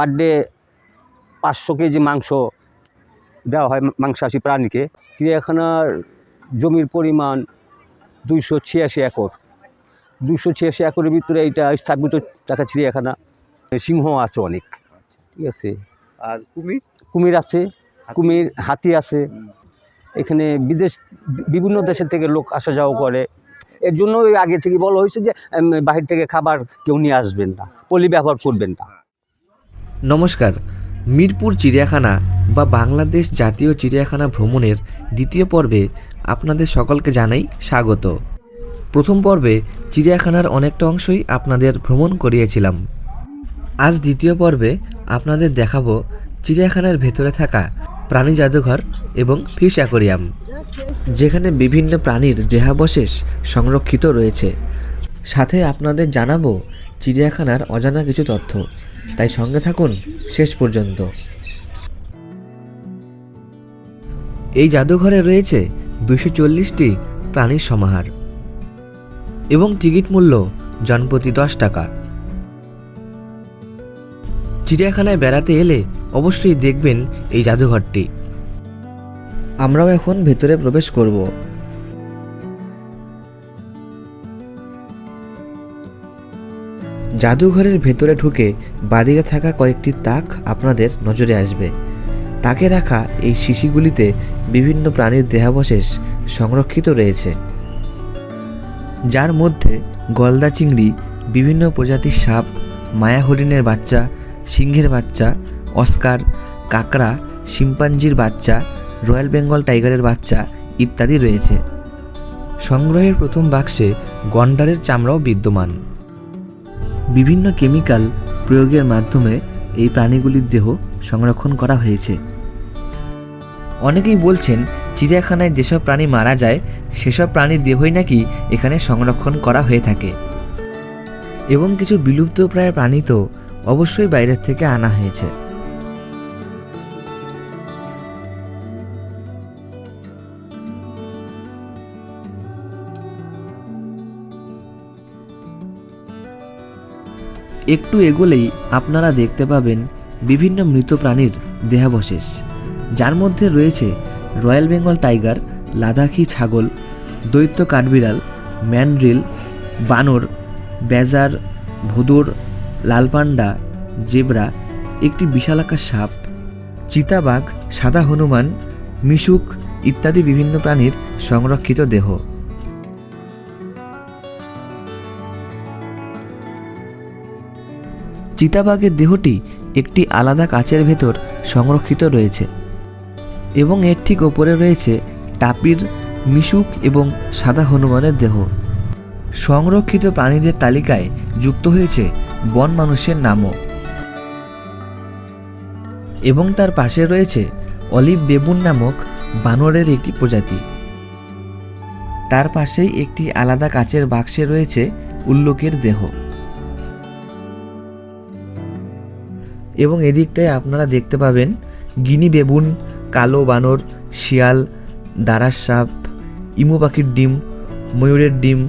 Per day পাঁচশো KG মাংস দেওয়া হয় মাংসাশী প্রাণীকে। চিড়িয়াখানার জমির পরিমাণ দুইশো ছিয়াশি একর। দুইশো ছিয়াশি একরের ভিতরে এইটা স্থাপিত টাকা চিড়িয়াখানা সিংহ আছে অনেক ঠিক আছে। আর কুমির? কুমির আছে কুমির হাতি আছে। এখানে বিদেশ বিভিন্ন দেশের থেকে লোক আসা যাওয়া করে। এর জন্য ওই আগে থেকে বলা হয়েছে যে বাহির থেকে খাবার কেউ নিয়ে আসবেন না পলি ব্যবহার করবেন না। নমস্কার। মিরপুর চিড়িয়াখানা বা বাংলাদেশ জাতীয় চিড়িয়াখানা ভ্রমণের দ্বিতীয় পর্বে আপনাদের সকলকে জানাই স্বাগত। প্রথম পর্বে চিড়িয়াখানার অনেকটা অংশই আপনাদের ভ্রমণ করিয়েছিলাম। আজ দ্বিতীয় পর্বে আপনাদের দেখাবো চিড়িয়াখানার ভেতরে থাকা প্রাণী জাদুঘর এবং ফিশ অ্যাকোরিয়াম, যেখানে বিভিন্ন প্রাণীর দেহাবশেষ সংরক্ষিত রয়েছে। সাথে আপনাদের জানাব চিড়িয়াখানার অজানা কিছু তথ্য। তাই সঙ্গে থাকুন শেষ পর্যন্ত। এই জাদুঘরে রয়েছে দুশো চল্লিশটি প্রাণীর সমাহার এবং টিকিট মূল্য জনপ্রতি দশ টাকা। চিড়িয়াখানায় বেড়াতে এলে অবশ্যই দেখবেন এই জাদুঘরটি। আমরাও এখন ভেতরে প্রবেশ করব। জাদুঘরের ভেতরে ঢুকে বাদিকে থাকা কয়েকটি তাক আপনাদের নজরে আসবে। তাকে রাখা এই শিশিগুলিতে বিভিন্ন প্রাণীর দেহাবশেষ সংরক্ষিত রয়েছে। যার মধ্যে গলদা চিংড়ি, বিভিন্ন প্রজাতির সাপ, মায়া হরিণের বাচ্চা, সিংহের বাচ্চা, অস্কার, কাকড়া, শিম্পাঞ্জির বাচ্চা, রয়্যাল বেঙ্গল টাইগারের বাচ্চা ইত্যাদি রয়েছে। সংগ্রহের প্রথম বাক্সে গন্ডারের চামড়াও বিদ্যমান। বিভিন্ন কেমিক্যাল প্রয়োগের মাধ্যমে এই প্রাণীগুলির দেহ সংরক্ষণ করা হয়েছে। অনেকেই বলছেন, চিড়িয়াখানায় যেসব প্রাণী মারা যায়, সেসব প্রাণীর দেহই নাকি এখানে সংরক্ষণ করা হয়ে থাকে। এবং কিছু বিলুপ্তপ্রায় প্রাণী তো অবশ্যই বাইরের থেকে আনা হয়েছে। একটু এগোলেই আপনারা দেখতে পাবেন বিভিন্ন মৃত প্রাণীর দেহাবশেষ। যার মধ্যে রয়েছে রয়্যাল বেঙ্গল টাইগার, লাদাখি ছাগল, দৈত্য কাঠবিড়াল, ম্যান্ড্রিল, বানর, বেজার, ভোদর লাল পান্ডা জেব্রা, একটি বিশালাকার সাপ, চিতাবাঘ, সাদা হনুমান, মিশুক ইত্যাদি বিভিন্ন প্রাণীর সংরক্ষিত দেহ। চিতাবাঘের দেহটি একটি আলাদা কাচের ভেতর সংরক্ষিত রয়েছে এবং এর ঠিক ওপরে রয়েছে টাপির, মিশুক এবং সাদা হনুমানের দেহ। সংরক্ষিত প্রাণীদের তালিকায় যুক্ত হয়েছে বন মানুষের নামও। এবং তার পাশে রয়েছে অলিভ বেবুন নামক বানরের একটি প্রজাতি। তার পাশেই একটি আলাদা কাচের বাক্সে রয়েছে উল্লুকের দেহ। এবং এদিকটায় আপনারা দেখতে পাবেন গিনি বেবুন, কালো বানর, শিয়াল দারাস সাপ, ইমু পাখির ডিম, ময়ূরের ডিম,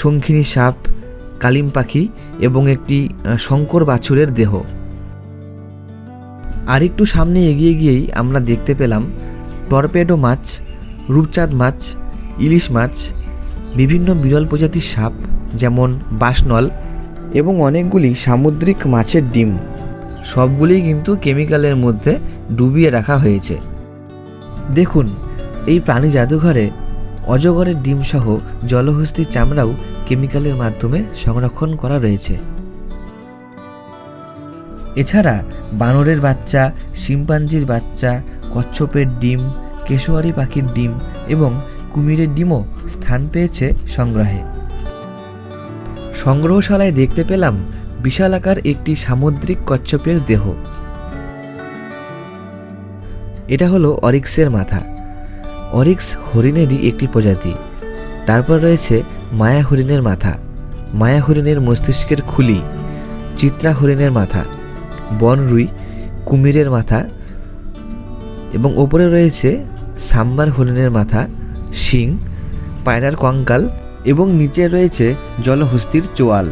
শঙ্খিনী সাপ, কালিম পাখি এবং একটি শঙ্কর বাছুরের দেহ। আরেকটু সামনে এগিয়ে গিয়েই আমরা দেখতে পেলাম টর্পেডো মাছ, রূপচাঁদ মাছ, ইলিশ মাছ, বিভিন্ন বিরল প্রজাতির সাপ যেমন বাসনল এবং অনেকগুলি সামুদ্রিক মাছের ডিম। সবগুলিই কিন্তু কেমিক্যালের মধ্যে ডুবিয়ে রাখা হয়েছে। দেখুন, এই প্রাণী জাদুঘরে অজগরের ডিমসহ জলহস্তির চামড়াও কেমিক্যালের মাধ্যমে সংরক্ষণ করা রয়েছে। এছাড়া বানরের বাচ্চা, শিম্পাঞ্জির বাচ্চা, কচ্ছপের ডিম, কেশোয়ারি পাখির ডিম এবং কুমিরের ডিমও স্থান পেয়েছে সংগ্রহে। সংগ্রহশালায় দেখতে পেলাম বিশালাকার একটি সামুদ্রিক কচ্ছপের দেহ। এটা হলো অরিক্সের মাথা। অরিক্স হরিণেরই একটি প্রজাতি। তারপর রয়েছে মায়া হরিণের মাথা। মায়া হরিণের মস্তিষ্কের খুলি। চিত্রা হরিণের মাথা। বনরুই কুমিরের মাথা। এবং ওপরে রয়েছে সাম্বার হরিণের মাথা, শিং, পায়রার কঙ্কাল এবং নিচে রয়েছে জলহস্তির চোয়াল।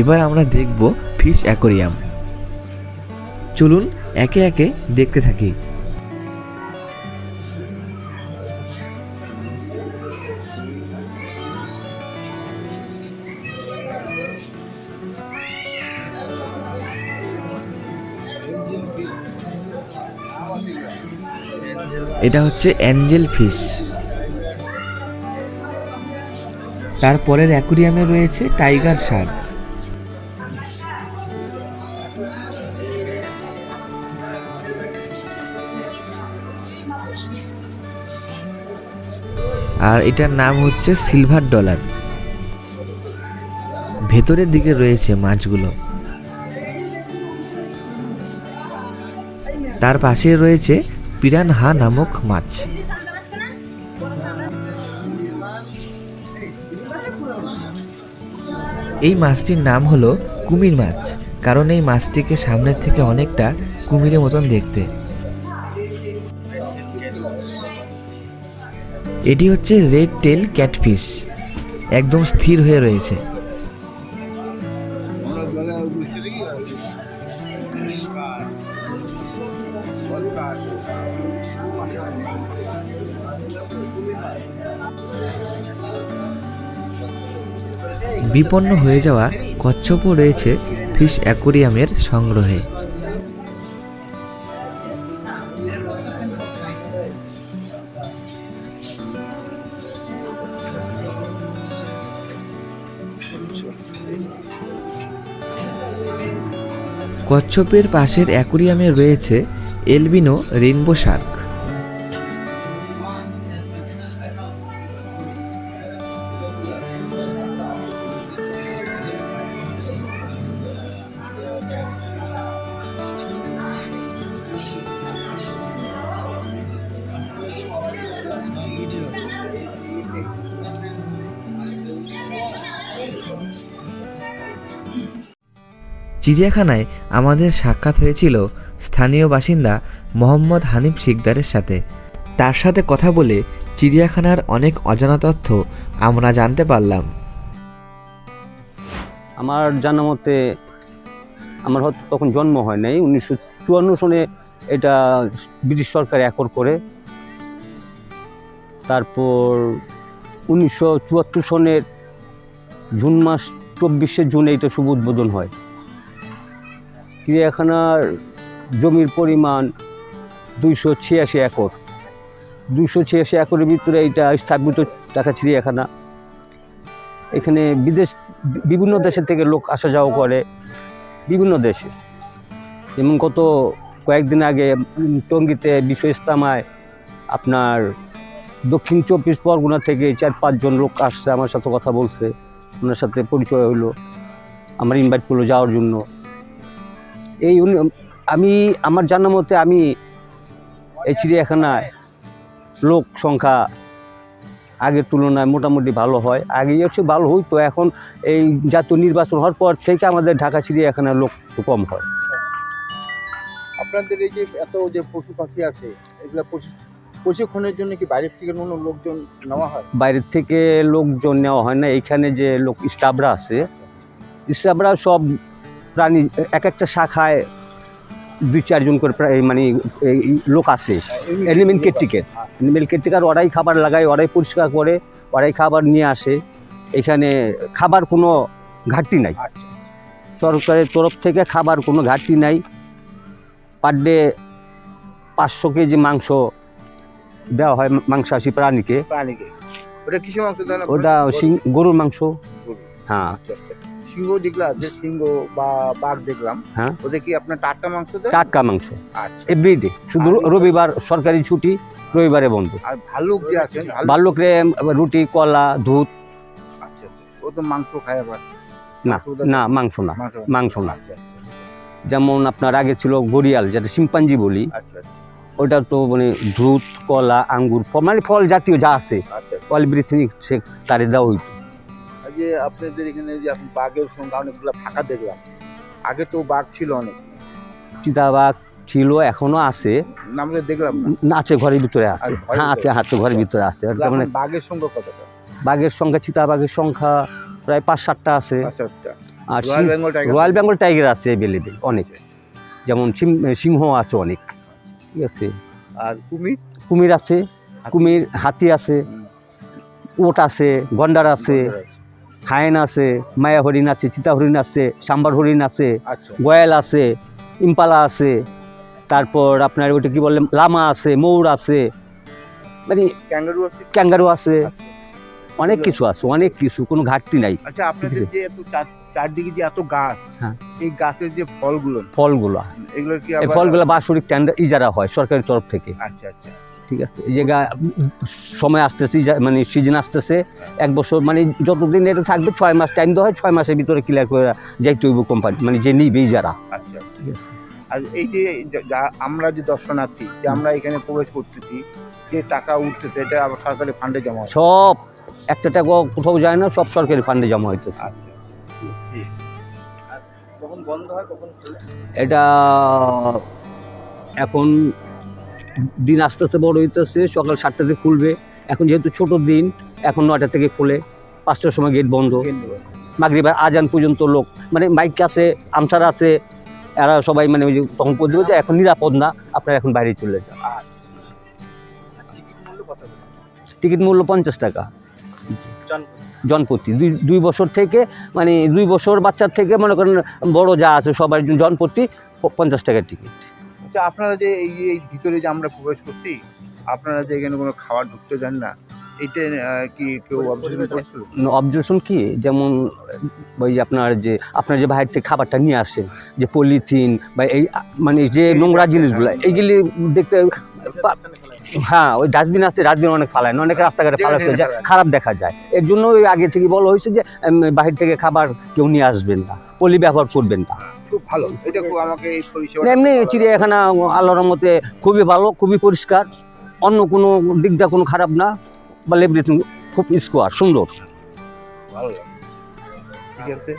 এবার আমরা দেখব ফিশ অ্যাকোরিয়াম। চলুন একে একে দেখতে থাকি। এটা হচ্ছে অ্যাঞ্জেল ফিশ। তারপরের অ্যাকুরিয়ামে রয়েছে টাইগার শার্ক। আর এটার নাম হচ্ছে সিলভার ডলার। ভেতরের দিকে রয়েছে মাছগুলো। তার পাশে রয়েছে পিরানহা নামক মাছ। এই মাছটির নাম হলো কুমির মাছ, কারণ এই মাছটিকে সামনের থেকে অনেকটা কুমিরের মতন দেখতে। এটি হচ্ছে রেড টেল ক্যাটফিশ একদম স্থির হয়ে রয়েছে। বিপন্ন হয়ে যাওয়া কচ্ছপও রয়েছে ফিশ অ্যাকোরিয়ামের সংগ্রহে। কচ্ছপের পাশের অ্যাকোরিয়ামে রয়েছে এলবিনো রেইনবো শার্ক। চিড়িয়াখানায় আমাদের সাক্ষাৎ হয়েছিল স্থানীয় বাসিন্দা মোহাম্মদ হানিফ শিকদারের সাথে। তার সাথে কথা বলে চিড়িয়াখানার অনেক অজানা তথ্য আমরা জানতে পারলাম। আমার জানা মতে আমার হয়তো তখন জন্ম হয় নাই, উনিশশো চুয়ান্ন সনে এটা ব্রিটিশ সরকার একর করে। তারপর উনিশশো চুয়াত্তর সনের জুন মাস চব্বিশে জুনে এটা শুভ উদ্বোধন হয়। চিড়িয়াখানার জমির পরিমাণ দুইশো ছিয়াশি একর। দুইশো ছিয়াশি একরের ভিতরে এটা স্থাপিত টাকা চিড়িয়াখানা। এখানে বিদেশ, বিভিন্ন দেশের থেকে লোক আসা যাওয়া করে, বিভিন্ন দেশে। যেমন গত কয়েকদিন আগে টঙ্গিতে বিশ্ব ইস্তামায় আপনার দক্ষিণ চব্বিশ পরগনা থেকে চার পাঁচজন লোক আসছে, আমার সাথে কথা বলছে, ওনার সাথে পরিচয় হলো আমার ইনভাইট করল যাওয়ার জন্য। এই আমি আমার জানা মতে আমি এই চিড়িয়াখানায় লোক সংখ্যা আগের তুলনায় মোটামুটি ভালো হয়। আগে হচ্ছে ভালো হইতো এখন এই জাতীয় নির্বাচন হওয়ার পর থেকে আমাদের ঢাকা চিড়িয়াখানার লোক কম হয়। আপনাদের এই যে এত যে পশু পাখি আছে এগুলো পশু প্রশিক্ষণের জন্য কি বাইরের থেকে কোনো লোকজন নেওয়া হয়? বাইরের থেকে লোকজন নেওয়া হয় না এখানে যে লোক স্টাফরা আছে স্টাফরা সব প্রাণী এক একটা শাখায় দুই চারজন করে প্রায় মানে লোক আছে এলিমেন্ট কেয়ারটেকার এনিমেল কেয়ারটেকার ওরাই খাবার লাগায় ওরাই পরিষ্কার করে ওরাই খাবার নিয়ে আসে। এখানে খাবার কোনো ঘাটতি নাই। আচ্ছা। সরকারের তরফ থেকে খাবার কোনো ঘাটতি নাই। পার ডে পাঁচশো কেজি মাংস দেওয়া হয় মাংসাশী প্রাণীকে। প্রাণীকে। ওটা কিসের মাংস ওটা গরুর মাংস। হ্যাঁ। আচ্ছা। সিংহ দেখলাম যে সিংহ বা বাঘ দেখলাম হ্যাঁ। ওদের কি আপনার টাটকা মাংস দেন টাটকা মাংস। আচ্ছা। এভরিডে শুধু রবিবার সরকারি ছুটি রবিবারে বন্ধ। আর ভাল্লুক যে আছেন ভাল্লুক বাল্যকরে রুটি কলা দুধ। আচ্ছা আচ্ছা। ও তো মাংস খায় আবার। না মাংস না মাংস না মাংস না। আচ্ছা যেমন আপনার আগে ছিল গড়িয়াল যেটা শিম্পাঞ্জি বলি। আচ্ছা আচ্ছা। ওটা তো মানে দুধ কলা আঙ্গুর ফল মানে ফল জাতীয় যা আছে। আচ্ছা অল ব্রিথিং সে তারে দেওয়া হইতো। যে আপনাদের এখানে যে এখন বাঘের সংখ্যা অনেকগুলো ফাঁকা দেখলাম। আগে তো বাঘ ছিল অনেক। চিতাবাঘ ছিল এখনও আছে। দেখলাম না? আছে ঘরের ভিতরে আছে। হ্যাঁ আছে? আছে ঘরের ভিতরে আছে। মানে বাঘের সংখ্যা কতটা? বাঘের সংখ্যা চিতাবাঘের সংখ্যা প্রায় পাঁচ সাতটা আছে। আর রয়্যাল বেঙ্গল টাইগার? আছে অ্যাভেলেবেল অনেক। যেমন সিংহ আছে অনেক। ঠিক আছে। আর কুমির? কুমির আছে কুমির হাতি আছে ওট আছে। গন্ডার আছে। হায়েন আছে মায়া হরিণ আছে চিতা হরিণ আছে সাম্বার হরিণ আছে আচ্ছা। গয়াল আছে ইম্পালা আছে তারপর আপনার ওটা কি বললেন লামা আছে ময়ূর আছে মানে ক্যাঙ্গারু আছে? ক্যাঙ্গারু আছে। আচ্ছা। অনেক কিছু আছে অনেক কিছু কোনো ঘাটতি নাই। আচ্ছা আপনাদের যে এত চারদিকে যে এত গাছ হ্যাঁ। এই গাছের যে ফলগুলো ফলগুলো। এগুলো কি ফলগুলো বাৎসরিক টেন্ডার ইজারা হয় সরকারের তরফ থেকে। আচ্ছা আচ্ছা। ঠিক আছে। এই জায়গা সময় আসতেছে মানে সিজন আসতেছে এক বছর মানে যতদিন এটা থাকবে ছয় মাস টাইম দেওয়া হয় ছয় মাসের ভিতরে ক্লিয়ার করে যাইতে হইব কোম্পানি মানে যে নিবে যারা। আচ্ছা ঠিক আছে। আর এই যে আমরা যে দর্শনার্থী যে আমরা এখানে প্রবেশ করতেছি যে টাকা উঠতেছে এটা আবার সরকারি ফান্ডে জমা হয় সব একটা টাকা কোথাও যায় না সব সরকারি ফান্ডে জমা হইতেছে। আচ্ছা এটা এখন দিন আস্তে আস্তে বড় হইতেছে সকাল সাতটাতে খুলবে। এখন যেহেতু ছোট দিন এখন নয়টা থেকে খুলে পাঁচটার সময় গেট বন্ধ। মাগরিবার আজান পর্যন্ত লোক মানে বাইক আছে আমসার আছে এরা সবাই মানে ওই যে তখন পর্যন্ত যে এখন নিরাপদ না আপনারা এখন বাইরে চলে যান। আচ্ছা। টিকিট মূল্য পঞ্চাশ টাকা। জন জনপ্রতি। দুই দুই বছর থেকে মানে দুই বছর বাচ্চার থেকে মনে করেন বড় যা আছে সবার জনপ্রতি পঞ্চাশ টাকার টিকিট। আচ্ছা আপনারা যে এই এই ভিতরে যে আমরা প্রবেশ করছি আপনারা যে এখানে কোনো খাবার ঢুকতে দেন না এটা কি কেউ অবজেকশন কি? যেমন ওই আপনার যে আপনার যে বাইরের থেকে খাবারটা নিয়ে আসেন যে পলিথিন বা এই মানে যে নোংরা জিনিসগুলো এইগুলি দেখতে হ্যাঁ ওই ডাস্টবিন আসছে ডাস্টবিন অনেক ফালায় না অনেক রাস্তাঘাটে যেখানে ফালাতে যায় খারাপ দেখা যায়। এর জন্য ওই আগে থেকে বলা হয়েছে যে বাহির থেকে খাবার কেউ নিয়ে আসবেন না। পলি ব্যবহার করবেন না খুব ভালো। এটা খুব আমাকে এমনি চিড়িয়াখানা আল্লাহর মতে খুবই ভালো খুবই পরিষ্কার। অন্য কোনো দিকটা কোনো খারাপ না বা এভরিথিং খুব স্কোয়ার সুন্দর। ভালো। ঠিক আছে।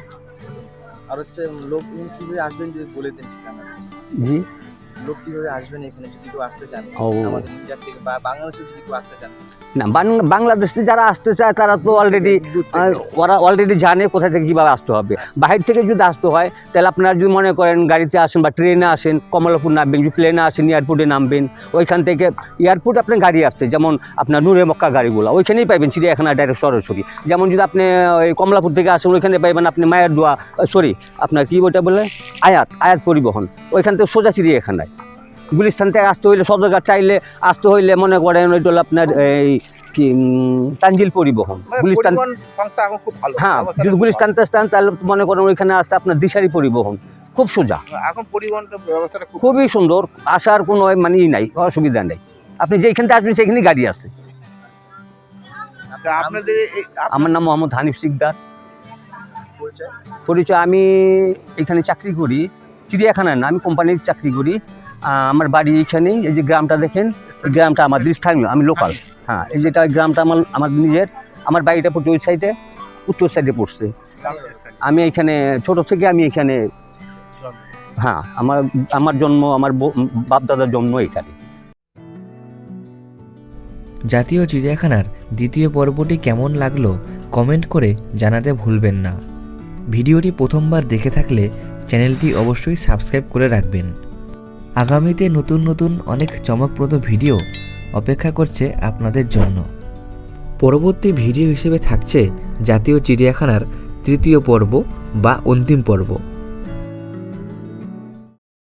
আর হচ্ছে লোক কীভাবে আসবেন যদি বলে দেন ঠিকানা? জি। লোক কীভাবে আসবেন এখানে যদি কেউ আসতে চান? আমাদের থেকে বা বাংলাদেশে যদি কেউ আসতে চান। না বাংলাদেশ থেকে যারা আসতে চায় তারা তো অলরেডি ওরা অলরেডি জানে কোথা থেকে কীভাবে আসতে হবে। বাহির থেকে যদি আসতে হয় তাহলে আপনারা যদি মনে করেন গাড়িতে আসেন বা ট্রেনে আসেন কমলাপুর নামবেন যদি প্লেনে আসেন এয়ারপোর্টে নামবেন ওইখান থেকে এয়ারপোর্ট আপনার গাড়ি আসছে যেমন আপনার নূরে মক্কা গাড়িগুলো ওইখানেই পাইবেন চিড়িয়াখানা ডাইরেক্ট সরাসরি। যেমন যদি আপনি ওই কমলাপুর থেকে আসেন ওইখানে পাইবেন আপনি মায়ের দোয়া সরি আপনার কি ওইটা বলে? আয়াত আয়াত পরিবহন। ওইখান থেকে সোজা চিড়িয়াখানায়। গুলিস্তান থেকে আসতে হইলে সদরঘাট চাইলে আসতে হইলে মনে করেন ওইটা হলো আপনার এই কি তানজিল পরিবহন। মানে গুলিস্তান পরিবহন হ্যাঁ যদি গুলিস্তান স্থান তাহলে মনে করেন ওইখানে আসতে আপনার দিশারি পরিবহন। খুব সোজা। এখন পরিবহনটা ব্যবস্থাটা খুবই সুন্দর। আসার কোনো মানে ই নাই অসুবিধা নেই। আপনি যেখান থেকে আসবেন সেখানেই গাড়ি আছে। আপনাদের আমার নাম মোহাম্মদ হানিফ সিকদার পরিচয় আমি এখানে চাকরি করি। চিড়িয়াখানায় না আমি কোম্পানির চাকরি করি। আমার বাড়ি এখানেই এই যে গ্রামটা দেখেন, এই গ্রামটা আমাদের স্থানীয় আমি লোকাল হ্যাঁ এই যেটা গ্রামটা আমার আমার নিজের, আমার বাড়িটা পড়ছে ওই সাইডে উত্তর সাইডে পড়ছে। আমি এখানে ছোট থেকে আমি এখানে হ্যাঁ আমার আমার জন্ম, আমার বাপ দাদার জন্ম এখানে জাতীয় চিড়িয়াখানার দ্বিতীয় পর্বটি কেমন লাগল কমেন্ট করে জানাতে ভুলবেন না। ভিডিওটি প্রথমবার দেখে থাকলে চ্যানেলটি অবশ্যই সাবস্ক্রাইব করে রাখবেন। আগামীতে নতুন নতুন অনেক চমকপ্রদ ভিডিও অপেক্ষা করছে আপনাদের জন্য। পরবর্তী ভিডিও হিসেবে থাকছে জাতীয় চিড়িয়াখানার তৃতীয় পর্ব বা অন্তিম পর্ব।